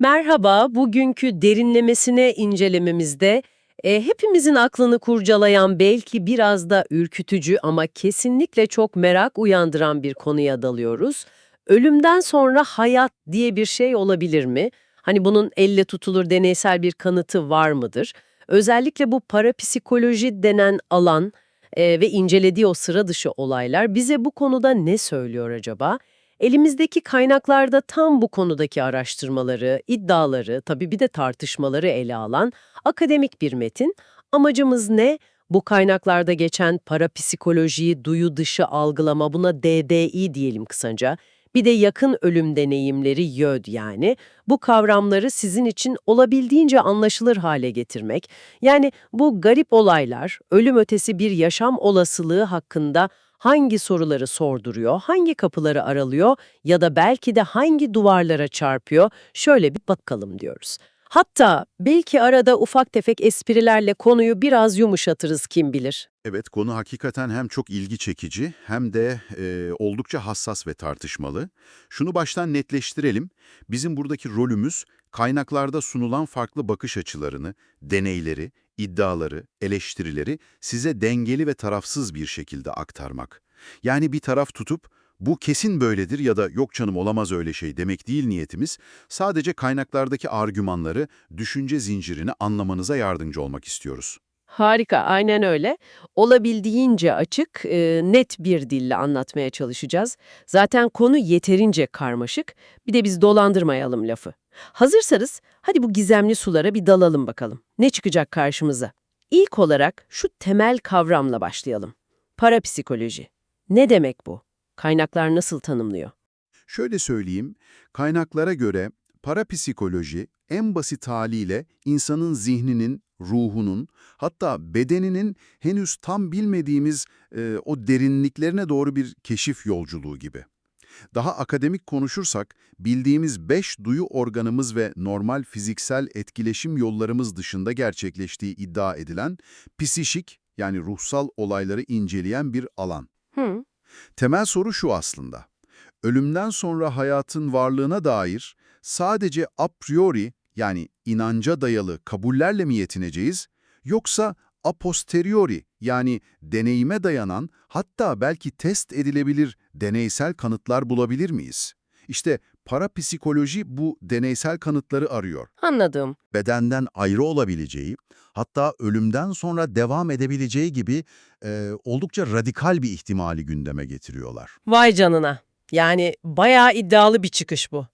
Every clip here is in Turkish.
Merhaba, bugünkü derinlemesine incelememizde e, hepimizin aklını kurcalayan belki biraz da ürkütücü ama kesinlikle çok merak uyandıran bir konuya dalıyoruz. Ölümden sonra hayat diye bir şey olabilir mi? Hani bunun elle tutulur deneysel bir kanıtı var mıdır? Özellikle bu parapsikoloji denen alan e, ve incelediği o sıra dışı olaylar bize bu konuda ne söylüyor acaba? Elimizdeki kaynaklarda tam bu konudaki araştırmaları, iddiaları, tabii bir de tartışmaları ele alan akademik bir metin. Amacımız ne? Bu kaynaklarda geçen parapsikolojiyi, duyu dışı algılama, buna DDI diyelim kısaca, bir de yakın ölüm deneyimleri YÖD yani, bu kavramları sizin için olabildiğince anlaşılır hale getirmek. Yani bu garip olaylar, ölüm ötesi bir yaşam olasılığı hakkında hangi soruları sorduruyor, hangi kapıları aralıyor ya da belki de hangi duvarlara çarpıyor şöyle bir bakalım diyoruz. Hatta belki arada ufak tefek esprilerle konuyu biraz yumuşatırız kim bilir. Evet, konu hakikaten hem çok ilgi çekici hem de e, oldukça hassas ve tartışmalı. Şunu baştan netleştirelim. Bizim buradaki rolümüz kaynaklarda sunulan farklı bakış açılarını, deneyleri, iddiaları, eleştirileri size dengeli ve tarafsız bir şekilde aktarmak. Yani bir taraf tutup bu kesin böyledir ya da yok canım olamaz öyle şey demek değil niyetimiz. Sadece kaynaklardaki argümanları, düşünce zincirini anlamanıza yardımcı olmak istiyoruz. Harika, aynen öyle. Olabildiğince açık, e, net bir dille anlatmaya çalışacağız. Zaten konu yeterince karmaşık, bir de biz dolandırmayalım lafı. Hazırsanız hadi bu gizemli sulara bir dalalım bakalım. Ne çıkacak karşımıza? İlk olarak şu temel kavramla başlayalım. Parapsikoloji. Ne demek bu? Kaynaklar nasıl tanımlıyor? Şöyle söyleyeyim, kaynaklara göre parapsikoloji en basit haliyle insanın zihninin, ruhunun, hatta bedeninin henüz tam bilmediğimiz e, o derinliklerine doğru bir keşif yolculuğu gibi. Daha akademik konuşursak, bildiğimiz beş duyu organımız ve normal fiziksel etkileşim yollarımız dışında gerçekleştiği iddia edilen psişik yani ruhsal olayları inceleyen bir alan. Hı, Temel soru şu aslında. Ölümden sonra hayatın varlığına dair sadece a priori yani inanca dayalı kabullerle mi yetineceğiz yoksa a posteriori yani deneyime dayanan hatta belki test edilebilir deneysel kanıtlar bulabilir miyiz? İşte parapsikoloji bu deneysel kanıtları arıyor. anladım. Bedenden ayrı olabileceği, hatta ölümden sonra devam edebileceği gibi e, oldukça radikal bir ihtimali gündeme getiriyorlar. Vay canına. Yani bayağı iddialı bir çıkış bu.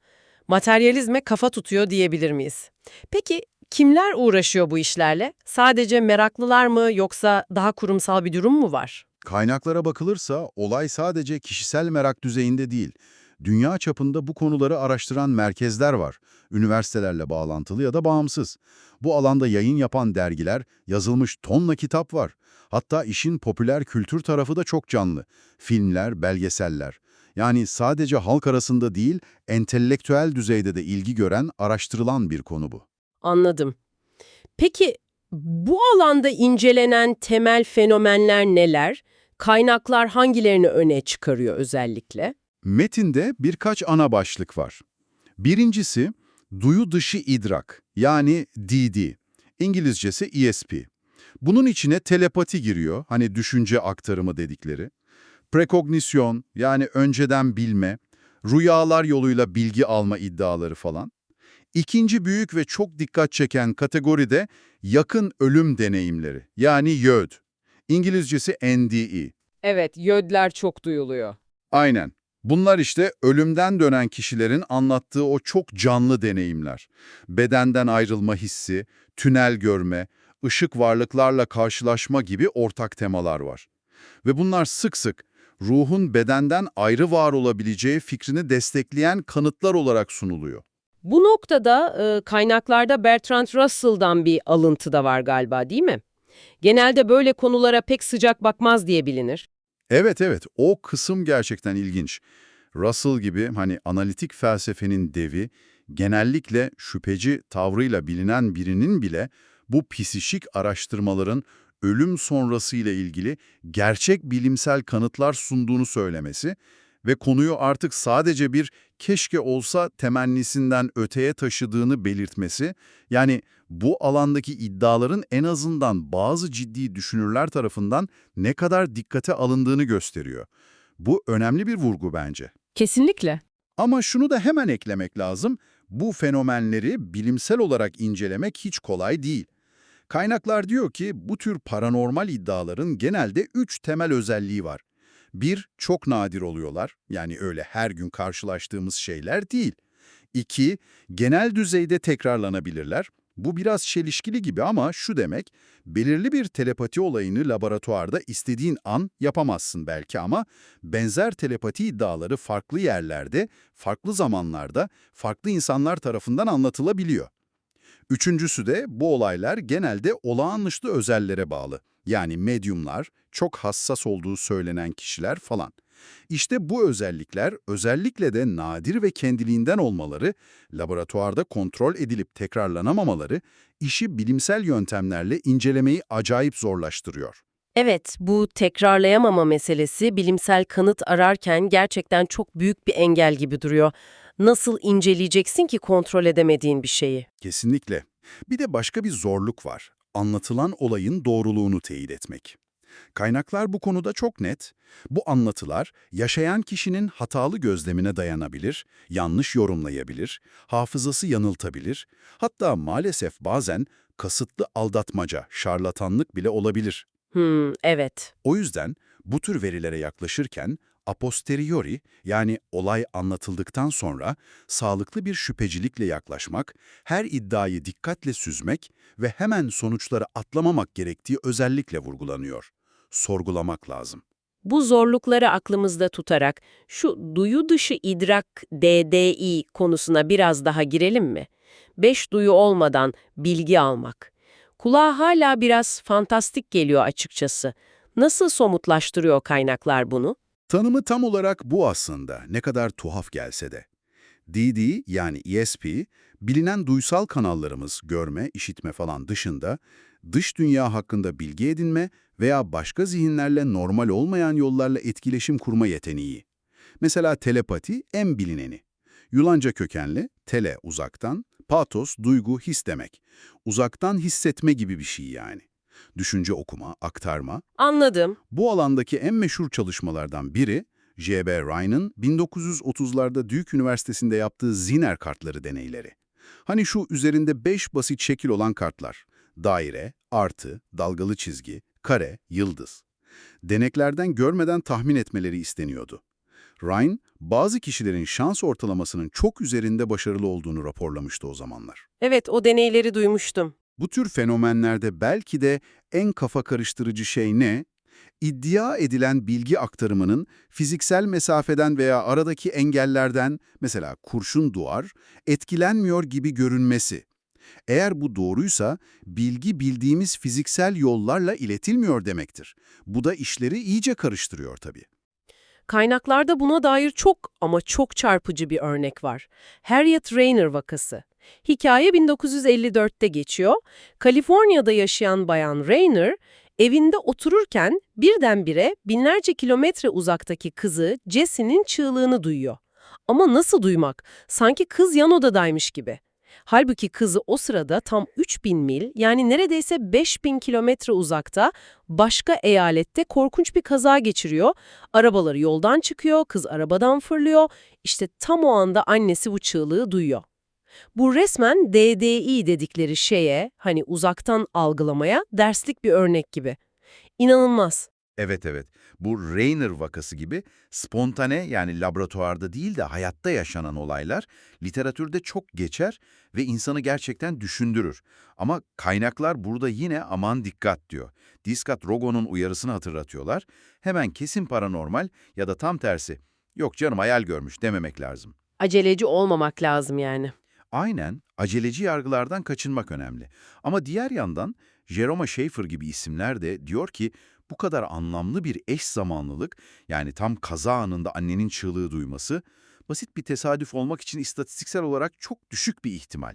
Materyalizme kafa tutuyor diyebilir miyiz? Peki kimler uğraşıyor bu işlerle? Sadece meraklılar mı yoksa daha kurumsal bir durum mu var? Kaynaklara bakılırsa olay sadece kişisel merak düzeyinde değil. Dünya çapında bu konuları araştıran merkezler var. Üniversitelerle bağlantılı ya da bağımsız. Bu alanda yayın yapan dergiler, yazılmış tonla kitap var. Hatta işin popüler kültür tarafı da çok canlı. Filmler, belgeseller. Yani sadece halk arasında değil, entelektüel düzeyde de ilgi gören, araştırılan bir konu bu. Anladım. Peki bu alanda incelenen temel fenomenler neler? Kaynaklar hangilerini öne çıkarıyor özellikle? Metinde birkaç ana başlık var. Birincisi, duyu dışı idrak, yani DD. İngilizcesi ESP. Bunun içine telepati giriyor, hani düşünce aktarımı dedikleri. Prekognisyon, yani önceden bilme, rüyalar yoluyla bilgi alma iddiaları falan. İkinci büyük ve çok dikkat çeken kategori de yakın ölüm deneyimleri, yani YÖD. İngilizcesi NDE. Evet, yödler çok duyuluyor. Aynen. Bunlar işte ölümden dönen kişilerin anlattığı o çok canlı deneyimler. Bedenden ayrılma hissi, tünel görme, ışık varlıklarla karşılaşma gibi ortak temalar var. Ve bunlar sık sık ruhun bedenden ayrı var olabileceği fikrini destekleyen kanıtlar olarak sunuluyor. Bu noktada e, kaynaklarda Bertrand Russell'dan bir alıntı da var galiba değil mi? Genelde böyle konulara pek sıcak bakmaz diye bilinir. Evet evet o kısım gerçekten ilginç. Russell gibi hani analitik felsefenin devi genellikle şüpheci tavrıyla bilinen birinin bile bu psişik araştırmaların ölüm sonrası ile ilgili gerçek bilimsel kanıtlar sunduğunu söylemesi ve konuyu artık sadece bir keşke olsa temennisinden öteye taşıdığını belirtmesi, yani bu alandaki iddiaların en azından bazı ciddi düşünürler tarafından ne kadar dikkate alındığını gösteriyor. Bu önemli bir vurgu bence. Kesinlikle. Ama şunu da hemen eklemek lazım, bu fenomenleri bilimsel olarak incelemek hiç kolay değil. Kaynaklar diyor ki bu tür paranormal iddiaların genelde üç temel özelliği var. Bir, çok nadir oluyorlar, yani öyle her gün karşılaştığımız şeyler değil. İki, genel düzeyde tekrarlanabilirler. Bu biraz çelişkili gibi ama şu demek, belirli bir telepati olayını laboratuvarda istediğin an yapamazsın belki ama benzer telepati iddiaları farklı yerlerde, farklı zamanlarda, farklı insanlar tarafından anlatılabiliyor. Üçüncüsü de bu olaylar genelde olağanüstü özellere bağlı. Yani medyumlar, çok hassas olduğu söylenen kişiler falan. İşte bu özellikler özellikle de nadir ve kendiliğinden olmaları, laboratuvarda kontrol edilip tekrarlanamamaları, işi bilimsel yöntemlerle incelemeyi acayip zorlaştırıyor. Evet, bu tekrarlayamama meselesi bilimsel kanıt ararken gerçekten çok büyük bir engel gibi duruyor. Nasıl inceleyeceksin ki kontrol edemediğin bir şeyi? Kesinlikle. Bir de başka bir zorluk var. Anlatılan olayın doğruluğunu teyit etmek. Kaynaklar bu konuda çok net. Bu anlatılar yaşayan kişinin hatalı gözlemine dayanabilir, yanlış yorumlayabilir, hafızası yanıltabilir, hatta maalesef bazen kasıtlı aldatmaca, şarlatanlık bile olabilir. Hmm, evet. O yüzden bu tür verilere yaklaşırken a posteriori yani olay anlatıldıktan sonra sağlıklı bir şüphecilikle yaklaşmak, her iddiayı dikkatle süzmek ve hemen sonuçları atlamamak gerektiği özellikle vurgulanıyor. Sorgulamak lazım. Bu zorlukları aklımızda tutarak şu duyu dışı idrak DDI konusuna biraz daha girelim mi? Beş duyu olmadan bilgi almak. Kulağa hala biraz fantastik geliyor açıkçası. Nasıl somutlaştırıyor kaynaklar bunu? Tanımı tam olarak bu aslında, ne kadar tuhaf gelse de. DD yani ESP, bilinen duysal kanallarımız görme, işitme falan dışında, dış dünya hakkında bilgi edinme veya başka zihinlerle normal olmayan yollarla etkileşim kurma yeteneği. Mesela telepati en bilineni. Yunanca kökenli, tele uzaktan, patos duygu, his demek. Uzaktan hissetme gibi bir şey yani. Düşünce okuma, aktarma, Anladım. bu alandaki en meşhur çalışmalardan biri, J.B. Ryan'ın 1930'larda Duke Üniversitesi'nde yaptığı Ziner kartları deneyleri. Hani şu üzerinde 5 basit şekil olan kartlar. Daire, artı, dalgalı çizgi, kare, yıldız. Deneklerden görmeden tahmin etmeleri isteniyordu. Ryan, bazı kişilerin şans ortalamasının çok üzerinde başarılı olduğunu raporlamıştı o zamanlar. Evet, o deneyleri duymuştum. Bu tür fenomenlerde belki de en kafa karıştırıcı şey ne? İddia edilen bilgi aktarımının fiziksel mesafeden veya aradaki engellerden, mesela kurşun duvar, etkilenmiyor gibi görünmesi. Eğer bu doğruysa, bilgi bildiğimiz fiziksel yollarla iletilmiyor demektir. Bu da işleri iyice karıştırıyor tabii. Kaynaklarda buna dair çok ama çok çarpıcı bir örnek var. Harriet Rayner vakası. Hikaye 1954'te geçiyor. Kaliforniya'da yaşayan bayan Rayner, evinde otururken birdenbire binlerce kilometre uzaktaki kızı Jessie'nin çığlığını duyuyor. Ama nasıl duymak? Sanki kız yan odadaymış gibi. Halbuki kızı o sırada tam 3000 mil yani neredeyse 5000 kilometre uzakta başka eyalette korkunç bir kaza geçiriyor. Arabaları yoldan çıkıyor, kız arabadan fırlıyor. İşte tam o anda annesi bu çığlığı duyuyor. Bu resmen DDI dedikleri şeye, hani uzaktan algılamaya derslik bir örnek gibi. İnanılmaz. Evet evet. Bu Rayner vakası gibi spontane yani laboratuvarda değil de hayatta yaşanan olaylar literatürde çok geçer ve insanı gerçekten düşündürür. Ama kaynaklar burada yine aman dikkat diyor. Diskat Rogo'nun uyarısını hatırlatıyorlar. Hemen kesin paranormal ya da tam tersi. Yok canım hayal görmüş dememek lazım. Aceleci olmamak lazım yani. Aynen, aceleci yargılardan kaçınmak önemli. Ama diğer yandan Jerome Schaefer gibi isimler de diyor ki bu kadar anlamlı bir eş zamanlılık, yani tam kaza anında annenin çığlığı duyması, basit bir tesadüf olmak için istatistiksel olarak çok düşük bir ihtimal.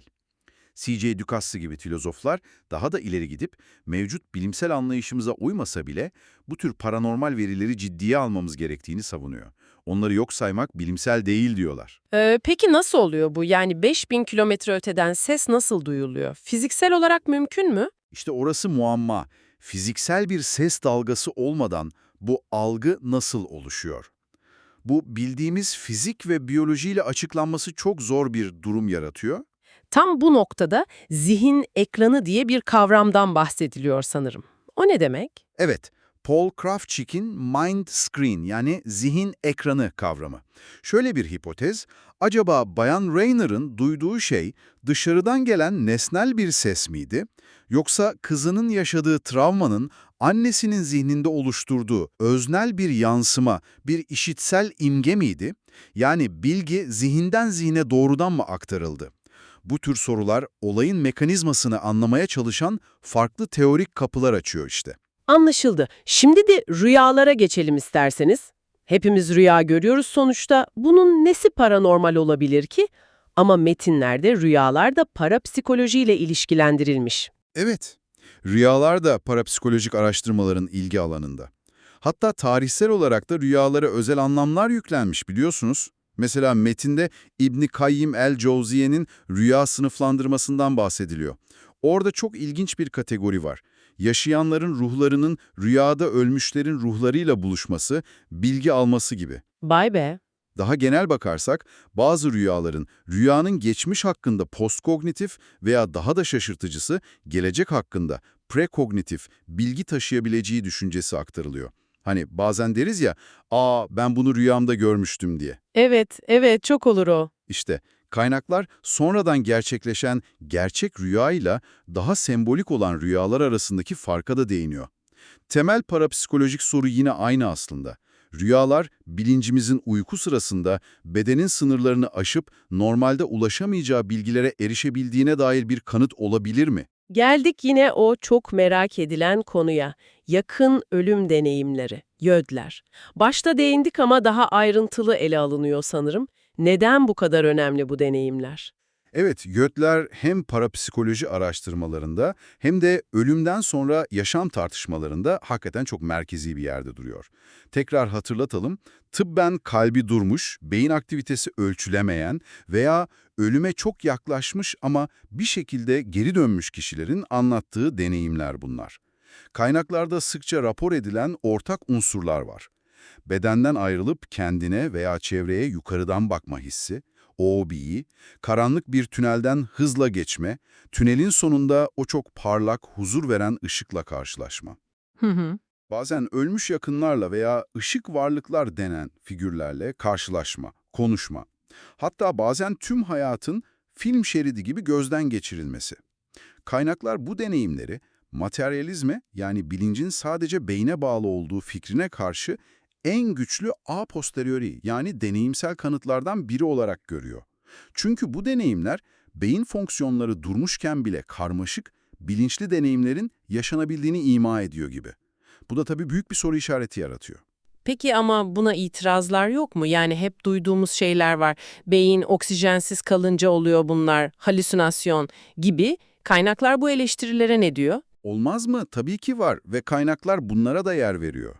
C.J. Ducassi gibi filozoflar daha da ileri gidip mevcut bilimsel anlayışımıza uymasa bile bu tür paranormal verileri ciddiye almamız gerektiğini savunuyor. Onları yok saymak bilimsel değil diyorlar. Ee, peki nasıl oluyor bu? Yani 5000 kilometre öteden ses nasıl duyuluyor? Fiziksel olarak mümkün mü? İşte orası muamma. Fiziksel bir ses dalgası olmadan bu algı nasıl oluşuyor? Bu bildiğimiz fizik ve biyolojiyle açıklanması çok zor bir durum yaratıyor. Tam bu noktada zihin ekranı diye bir kavramdan bahsediliyor sanırım. O ne demek? Evet, Paul Kravchik'in mind screen yani zihin ekranı kavramı. Şöyle bir hipotez, acaba Bayan Rayner'ın duyduğu şey dışarıdan gelen nesnel bir ses miydi? Yoksa kızının yaşadığı travmanın annesinin zihninde oluşturduğu öznel bir yansıma, bir işitsel imge miydi? Yani bilgi zihinden zihne doğrudan mı aktarıldı? Bu tür sorular olayın mekanizmasını anlamaya çalışan farklı teorik kapılar açıyor işte. Anlaşıldı. Şimdi de rüyalara geçelim isterseniz. Hepimiz rüya görüyoruz sonuçta. Bunun nesi paranormal olabilir ki? Ama metinlerde rüyalar da parapsikolojiyle ilişkilendirilmiş. Evet, rüyalar da parapsikolojik araştırmaların ilgi alanında. Hatta tarihsel olarak da rüyalara özel anlamlar yüklenmiş biliyorsunuz. Mesela metinde İbni Kayyim el-Cevziye'nin rüya sınıflandırmasından bahsediliyor. Orada çok ilginç bir kategori var. Yaşayanların ruhlarının rüyada ölmüşlerin ruhlarıyla buluşması, bilgi alması gibi. Bay be. Daha genel bakarsak, bazı rüyaların rüyanın geçmiş hakkında postkognitif veya daha da şaşırtıcısı gelecek hakkında prekognitif bilgi taşıyabileceği düşüncesi aktarılıyor. Hani bazen deriz ya, ''Aa ben bunu rüyamda görmüştüm.'' diye. Evet, evet çok olur o. İşte kaynaklar sonradan gerçekleşen gerçek rüyayla daha sembolik olan rüyalar arasındaki farka da değiniyor. Temel parapsikolojik soru yine aynı aslında. Rüyalar, bilincimizin uyku sırasında bedenin sınırlarını aşıp normalde ulaşamayacağı bilgilere erişebildiğine dair bir kanıt olabilir mi? Geldik yine o çok merak edilen konuya. Yakın ölüm deneyimleri, yödler. Başta değindik ama daha ayrıntılı ele alınıyor sanırım. Neden bu kadar önemli bu deneyimler? Evet, Götler hem parapsikoloji araştırmalarında hem de ölümden sonra yaşam tartışmalarında hakikaten çok merkezi bir yerde duruyor. Tekrar hatırlatalım, tıbben kalbi durmuş, beyin aktivitesi ölçülemeyen veya ölüme çok yaklaşmış ama bir şekilde geri dönmüş kişilerin anlattığı deneyimler bunlar. Kaynaklarda sıkça rapor edilen ortak unsurlar var. Bedenden ayrılıp kendine veya çevreye yukarıdan bakma hissi, OB'yi, karanlık bir tünelden hızla geçme, tünelin sonunda o çok parlak, huzur veren ışıkla karşılaşma. Hı hı. Bazen ölmüş yakınlarla veya ışık varlıklar denen figürlerle karşılaşma, konuşma. Hatta bazen tüm hayatın film şeridi gibi gözden geçirilmesi. Kaynaklar bu deneyimleri materyalizme yani bilincin sadece beyne bağlı olduğu fikrine karşı en güçlü a posteriori yani deneyimsel kanıtlardan biri olarak görüyor. Çünkü bu deneyimler beyin fonksiyonları durmuşken bile karmaşık, bilinçli deneyimlerin yaşanabildiğini ima ediyor gibi. Bu da tabii büyük bir soru işareti yaratıyor. Peki ama buna itirazlar yok mu? Yani hep duyduğumuz şeyler var. Beyin oksijensiz kalınca oluyor bunlar, halüsinasyon gibi. Kaynaklar bu eleştirilere ne diyor? Olmaz mı? Tabii ki var ve kaynaklar bunlara da yer veriyor.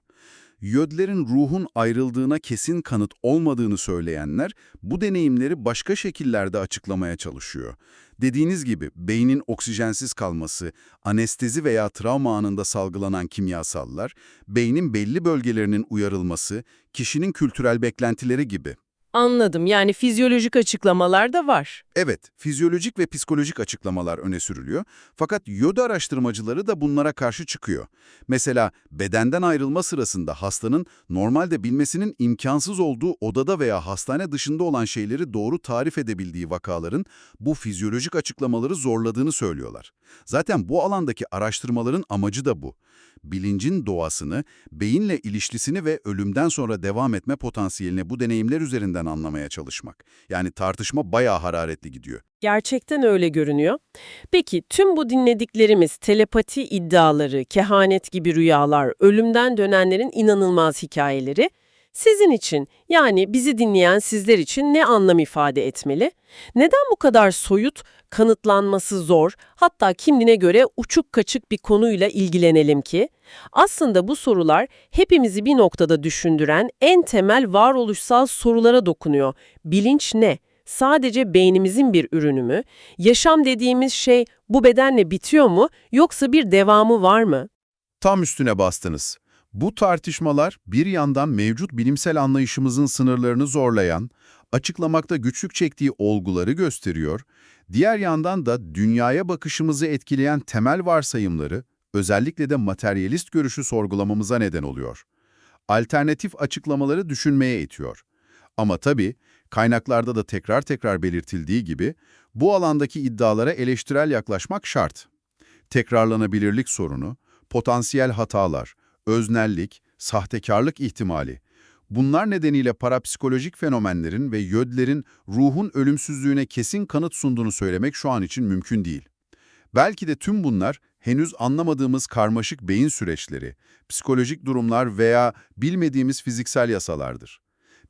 Yödlerin ruhun ayrıldığına kesin kanıt olmadığını söyleyenler bu deneyimleri başka şekillerde açıklamaya çalışıyor. Dediğiniz gibi beynin oksijensiz kalması, anestezi veya travma anında salgılanan kimyasallar, beynin belli bölgelerinin uyarılması, kişinin kültürel beklentileri gibi. Anladım. Yani fizyolojik açıklamalar da var. Evet, fizyolojik ve psikolojik açıklamalar öne sürülüyor. Fakat yoda araştırmacıları da bunlara karşı çıkıyor. Mesela bedenden ayrılma sırasında hastanın normalde bilmesinin imkansız olduğu odada veya hastane dışında olan şeyleri doğru tarif edebildiği vakaların bu fizyolojik açıklamaları zorladığını söylüyorlar. Zaten bu alandaki araştırmaların amacı da bu. Bilincin doğasını, beyinle ilişkisini ve ölümden sonra devam etme potansiyelini bu deneyimler üzerinden anlamaya çalışmak. Yani tartışma bayağı hararetli gidiyor. Gerçekten öyle görünüyor. Peki tüm bu dinlediklerimiz telepati iddiaları, kehanet gibi rüyalar, ölümden dönenlerin inanılmaz hikayeleri Sizin için, yani bizi dinleyen sizler için ne anlam ifade etmeli? Neden bu kadar soyut, kanıtlanması zor, hatta kimliğine göre uçuk kaçık bir konuyla ilgilenelim ki? Aslında bu sorular hepimizi bir noktada düşündüren en temel varoluşsal sorulara dokunuyor. Bilinç ne? Sadece beynimizin bir ürünü mü? Yaşam dediğimiz şey bu bedenle bitiyor mu yoksa bir devamı var mı? Tam üstüne bastınız. Bu tartışmalar bir yandan mevcut bilimsel anlayışımızın sınırlarını zorlayan, açıklamakta güçlük çektiği olguları gösteriyor, diğer yandan da dünyaya bakışımızı etkileyen temel varsayımları, özellikle de materyalist görüşü sorgulamamıza neden oluyor. Alternatif açıklamaları düşünmeye itiyor. Ama tabii, kaynaklarda da tekrar tekrar belirtildiği gibi, bu alandaki iddialara eleştirel yaklaşmak şart. Tekrarlanabilirlik sorunu, potansiyel hatalar, öznellik, sahtekarlık ihtimali. Bunlar nedeniyle parapsikolojik fenomenlerin ve yödlerin ruhun ölümsüzlüğüne kesin kanıt sunduğunu söylemek şu an için mümkün değil. Belki de tüm bunlar henüz anlamadığımız karmaşık beyin süreçleri, psikolojik durumlar veya bilmediğimiz fiziksel yasalardır.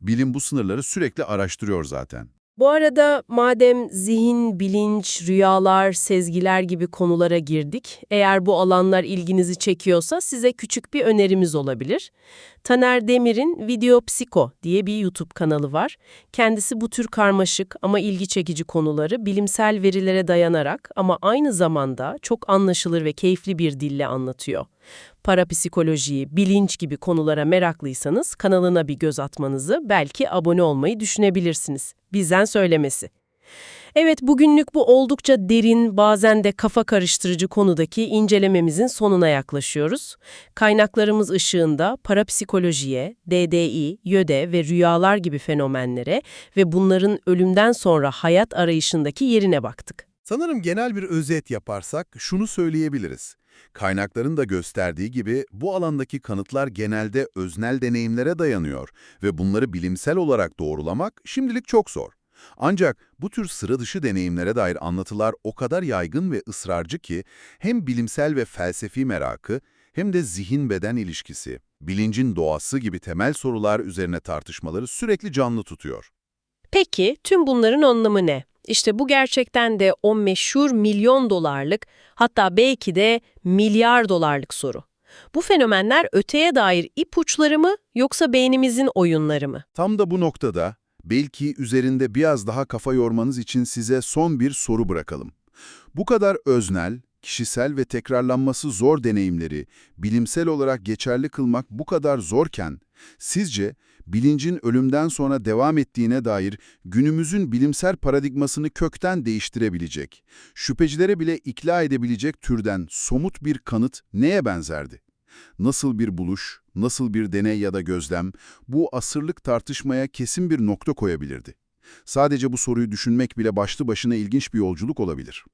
Bilim bu sınırları sürekli araştırıyor zaten. Bu arada madem zihin, bilinç, rüyalar, sezgiler gibi konulara girdik, eğer bu alanlar ilginizi çekiyorsa size küçük bir önerimiz olabilir. Taner Demir'in Video Psiko diye bir YouTube kanalı var. Kendisi bu tür karmaşık ama ilgi çekici konuları bilimsel verilere dayanarak ama aynı zamanda çok anlaşılır ve keyifli bir dille anlatıyor. Parapsikolojiyi, bilinç gibi konulara meraklıysanız kanalına bir göz atmanızı, belki abone olmayı düşünebilirsiniz. Bizden söylemesi. Evet, bugünlük bu oldukça derin, bazen de kafa karıştırıcı konudaki incelememizin sonuna yaklaşıyoruz. Kaynaklarımız ışığında parapsikolojiye, DDI, YÖDE ve rüyalar gibi fenomenlere ve bunların ölümden sonra hayat arayışındaki yerine baktık. Sanırım genel bir özet yaparsak şunu söyleyebiliriz. Kaynakların da gösterdiği gibi bu alandaki kanıtlar genelde öznel deneyimlere dayanıyor ve bunları bilimsel olarak doğrulamak şimdilik çok zor. Ancak bu tür sıra dışı deneyimlere dair anlatılar o kadar yaygın ve ısrarcı ki hem bilimsel ve felsefi merakı hem de zihin-beden ilişkisi, bilincin doğası gibi temel sorular üzerine tartışmaları sürekli canlı tutuyor. Peki tüm bunların anlamı ne? İşte bu gerçekten de o meşhur milyon dolarlık hatta belki de milyar dolarlık soru. Bu fenomenler öteye dair ipuçları mı yoksa beynimizin oyunları mı? Tam da bu noktada belki üzerinde biraz daha kafa yormanız için size son bir soru bırakalım. Bu kadar öznel, kişisel ve tekrarlanması zor deneyimleri bilimsel olarak geçerli kılmak bu kadar zorken, sizce bilincin ölümden sonra devam ettiğine dair günümüzün bilimsel paradigmasını kökten değiştirebilecek, şüphecilere bile ikna edebilecek türden somut bir kanıt neye benzerdi? Nasıl bir buluş, nasıl bir deney ya da gözlem bu asırlık tartışmaya kesin bir nokta koyabilirdi? Sadece bu soruyu düşünmek bile başlı başına ilginç bir yolculuk olabilir.